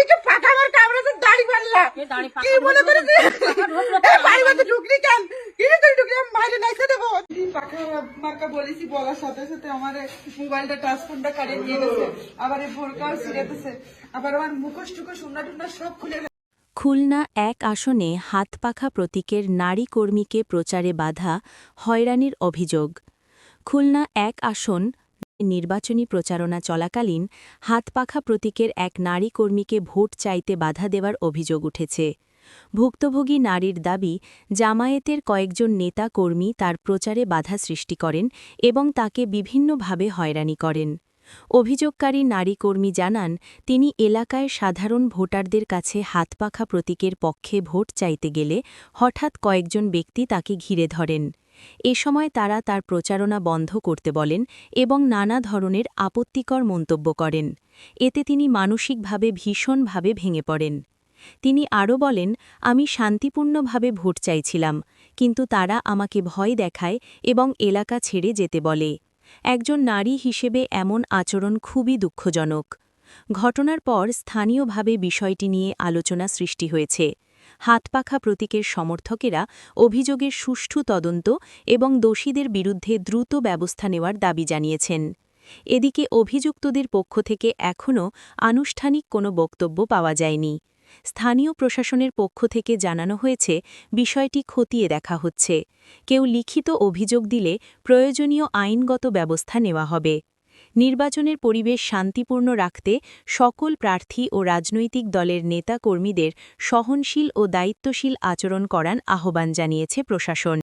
আমি কি পাকা আমার কামড়াতে দাড়ি পারলা এ দাড়ি পাকা কি মনে ঢুকলো করেছিস কেন? পাকা ঢুকলো এ কেন? মধ্যে ঢুকলি কেন? কি তুই ঢুকলি? আমি বাইরে নাইতে দেবো। পাকা মার্কা বলেছি বলার সাথে সাথে আমার মোবাইলটা টাচ ফোনটা কাটিয়ে নিয়ে গেছে। আবার এই ভোরকাও ছিঁড়েতেছে। আবার আমার মুখোশ টুকোশ উন্না টুন্না সব খুলে খুলনা এক আসনে হাতপাখা প্রতীকের নারী কর্মীকে প্রচারে বাধা হয়রানির অভিযোগ। খুলনা এক আসন নির্বাচনী প্রচারণা চলাকালীন হাতপাখা প্রতীকের এক নারী কর্মীকে ভোট চাইতে বাধা দেওয়ার অভিযোগ উঠেছে। ভুক্তভোগী নারীর দাবি, জামায়াতের কয়েকজন নেতা কর্মী তার প্রচারে বাধা সৃষ্টি করেন এবং তাকে বিভিন্নভাবে হয়রানি করেন। অভিযোগকারী নারী কর্মী জানান, তিনি এলাকায় সাধারণ ভোটারদের কাছে হাতপাখা প্রতীকের পক্ষে ভোট চাইতে গেলে হঠাৎ কয়েকজন ব্যক্তি তাকে ঘিরে ধরেন। এ সময় তারা তার প্রচারণা বন্ধ করতে বলেন এবং নানা ধরনের আপত্তিকর মন্তব্য করেন। এতে তিনি মানসিকভাবে ভীষণভাবে ভেঙে পড়েন। তিনি আরও বলেন, আমি শান্তিপূর্ণভাবে ভোট চাইছিলাম, কিন্তু তারা আমাকে ভয় দেখায় এবং এলাকা ছেড়ে যেতে বলে। একজন নারী হিসেবে এমন আচরণ খুবই দুঃখজনক। ঘটনার পর স্থানীয়ভাবে বিষয়টি নিয়ে আলোচনা সৃষ্টি হয়েছে। হাতপাখা প্রতীকের সমর্থকেরা অভিযোগের সুষ্ঠু তদন্ত এবং দোষীদের বিরুদ্ধে দ্রুত ব্যবস্থা নেওয়ার দাবি জানিয়েছেন। এদিকে অভিযুক্তদের পক্ষ থেকে এখনও আনুষ্ঠানিক কোনো বক্তব্য পাওয়া যায়নি। স্থানীয় প্রশাসনের পক্ষ থেকে জানানো হয়েছে, বিষয়টি খতিয়ে দেখা হচ্ছে। কেউ লিখিত অভিযোগ দিলে প্রয়োজনীয় আইনগত ব্যবস্থা নেওয়া হবে। নির্বাচনের পরিবেশ শান্তিপূর্ণ রাখতে সকল প্রার্থী ও রাজনৈতিক দলের নেতা কর্মীদের সহনশীল ও দায়িত্বশীল আচরণ করার আহ্বান জানিয়েছে প্রশাসন।